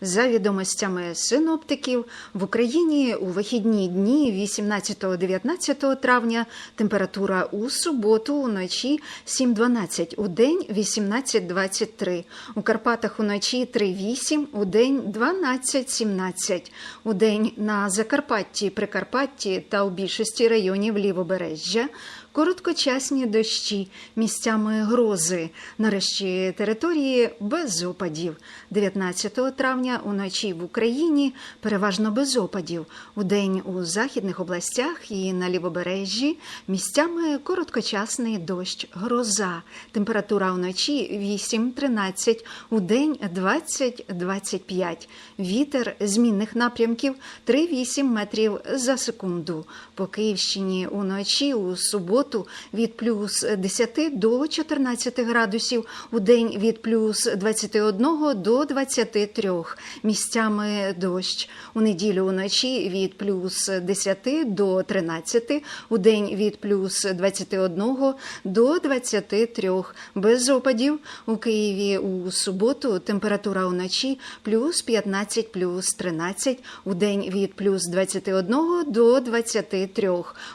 За відомостями синоптиків, в Україні у вихідні дні 18-19 травня температура у суботу уночі 7-12, у день 18-23, у Карпатах уночі 3-8, у день 12-17, у день на Закарпатті, Прикарпатті та у більшості районів Лівобережжя короткочасні дощі, місцями грози. Нарешті території без опадів. 19 травня уночі в Україні переважно без опадів. У день у західних областях і на лівобережжі місцями короткочасний дощ, гроза. Температура вночі 8-13, у день 20-25. Вітер змінних напрямків 3-8 метрів за секунду. По Київщині уночі у суботу від плюс 10 до 14 градусів, у день від плюс 21 до 23. Місцями дощ. У неділю уночі від плюс 10 до 13, у день від плюс 21 до 23. Без опадів у Києві у суботу температура уночі плюс 15, плюс 13, у день від плюс 21 до 23.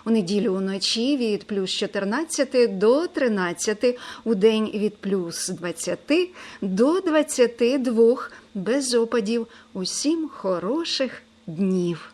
У неділю уночі від плюс 14 до 13, у день від плюс 20 до 22. Без опадів. Усім хороших днів.